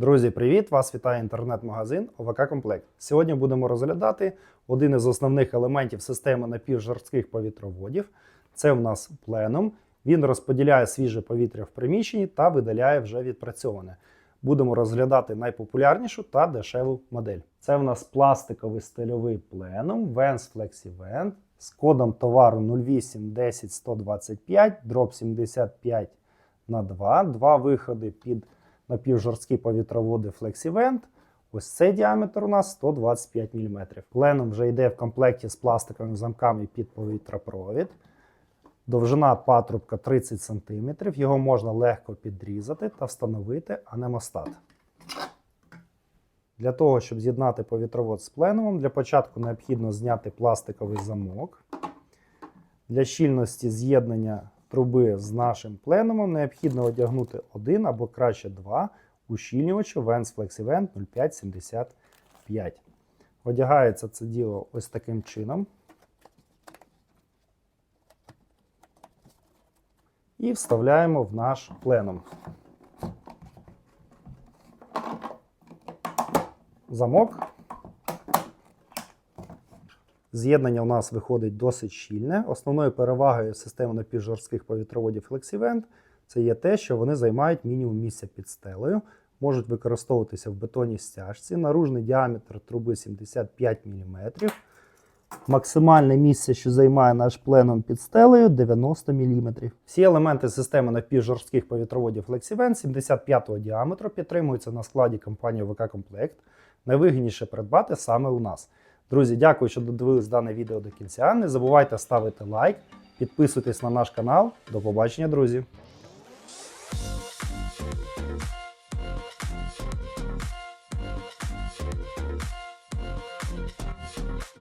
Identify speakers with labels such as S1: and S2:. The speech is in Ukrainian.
S1: Друзі, привіт! Вас вітає інтернет-магазин ОВК Комплект. Сьогодні будемо розглядати один із основних елементів системи напівжорстких повітроводів. Це в нас пленум. Він розподіляє свіже повітря в приміщенні та видаляє вже відпрацьоване. Будемо розглядати найпопулярнішу та дешеву модель. Це в нас пластиковий стильовий пленум Vans FlexiVent з кодом товару 0810125 дроб 75 на 2. Два виходи під напівжорсткі повітроводи FlexiVent. Ось цей діаметр у нас 125 мм. Пленум вже йде в комплекті з пластиковими замками під повітрапровід. Довжина патрубка 30 см. Його можна легко підрізати та встановити анемостат. Для того, щоб з'єднати повітровод з пленумом, для початку необхідно зняти пластиковий замок. Для щільності з'єднання труби з нашим пленумом необхідно одягнути один або краще два ущільнювача Vans FlexiVent 0575. Одягається це діло ось таким чином. І вставляємо в наш пленум. Замок. З'єднання у нас виходить досить щільне. Основною перевагою системи напівжорстких повітроводів FlexiVent це є те, що вони займають мінімум місця під стелею, можуть використовуватися в бетонній стяжці. Наружний діаметр труби 75 мм. Максимальне місце, що займає наш пленум під стелею 90 мм. Всі елементи системи напівжорстких повітроводів FlexiVent 75-го діаметру підтримуються на складі компанії ВК Комплект. Найвигідніше придбати саме у нас. Друзі, дякую, що додивились дане відео до кінця. Не забувайте ставити лайк, підписуйтесь на наш канал. До побачення, друзі!